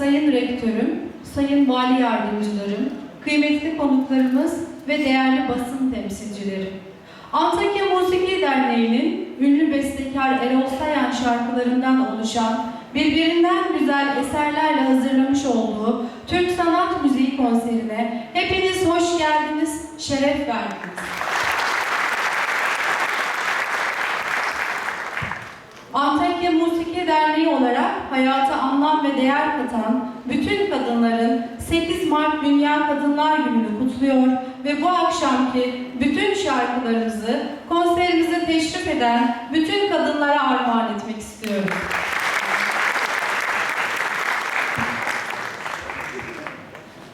Sayın Rektörüm, Sayın Vali Yardımcılarım, kıymetli konuklarımız ve değerli basın temsilcileri. Antakya Musiki Derneği'nin ünlü bestekar Erol Sayan şarkılarından oluşan birbirinden güzel eserlerle hazırlamış olduğu Türk Sanat Müziği konserine hepiniz hoş geldiniz, şeref verdiniz. Antakya Musiki Derneği olarak hayata anlam ve değer katan bütün kadınların 8 Mart Dünya Kadınlar Günü'nü kutluyor ve bu akşamki bütün şarkılarımızı konserimize teşrif eden bütün kadınlara armağan etmek istiyorum.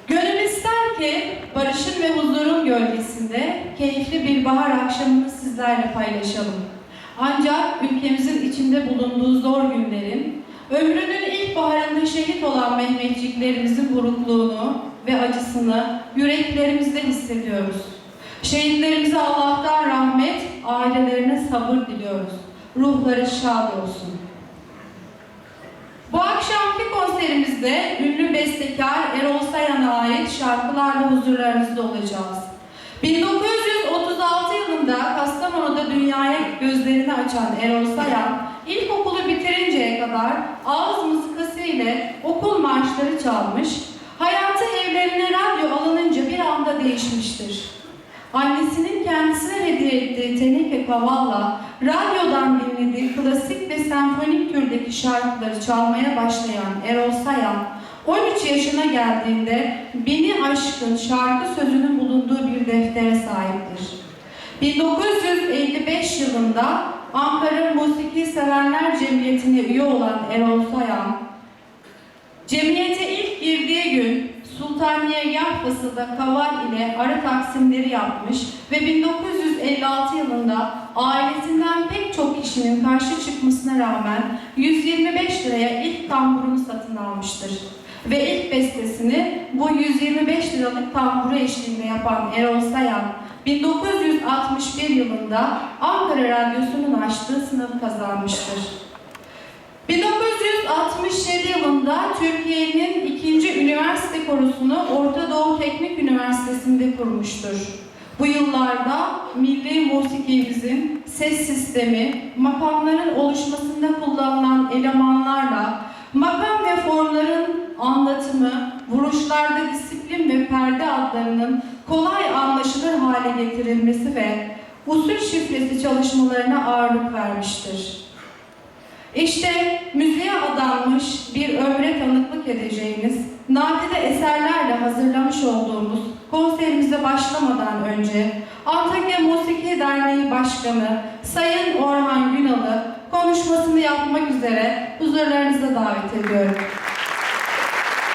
Gönül ister ki barışın ve huzurun gölgesinde keyifli bir bahar akşamını sizlerle paylaşalım. Ancak ülkemizin içinde bulunduğu zor günlerin, ömrünün ilk baharında şehit olan Mehmetçiklerimizin burukluğunu ve acısını yüreklerimizde hissediyoruz. Şehitlerimize Allah'tan rahmet, ailelerine sabır diliyoruz. Ruhları şad olsun. Bu akşamki konserimizde ünlü bestekar Erol Sayan'a ait şarkılarla huzurlarınızda olacağız. 1936 yılında Kastamonu'da dünyaya gözlerini açan Erol Sayan, ilkokulu bitirinceye kadar ağız mızıkası ile okul marşları çalmış, hayatı evlerine radyo alınınca bir anda değişmiştir. Annesinin kendisine hediye ettiği teneke kavalla radyodan dinlediği klasik ve senfonik türdeki şarkıları çalmaya başlayan Erol Sayan, 13 yaşına geldiğinde bini aşkın şarkı sözünün bulunduğu. 1955 yılında Ankara Musiki Sevenler Cemiyeti'ne üye olan Erol Sayan, cemiyete ilk girdiği gün Sultaniye Yahfası'da kaval ile ara taksimleri yapmış ve 1956 yılında ailesinden pek çok kişinin karşı çıkmasına rağmen 125 liraya ilk tamburunu satın almıştır. Ve ilk bestesini bu 125 liralık tamburu eşliğinde yapan Erol Sayan, 1961 yılında Ankara Radyosu'nun açtığı sınavı kazanmıştır. 1967 yılında Türkiye'nin ikinci üniversite korusunu Orta Doğu Teknik Üniversitesi'nde kurmuştur. Bu yıllarda milli musikimizin ses sistemi, makamların oluşmasında kullanılan elemanlarla, makam ve formların anlatımı, vuruşlarda disiplin ve perde adlarının kolay anlaşılır hale getirilmesi ve usul şifresi çalışmalarına ağırlık vermiştir. İşte müziğe adanmış bir ömre tanıklık edeceğimiz nadide eserlerle hazırlamış olduğumuz konserimize başlamadan önce Antakya Musiki Derneği Başkanı Sayın Orhan Günal'ı konuşmasını yapmak üzere huzurlarınıza davet ediyorum.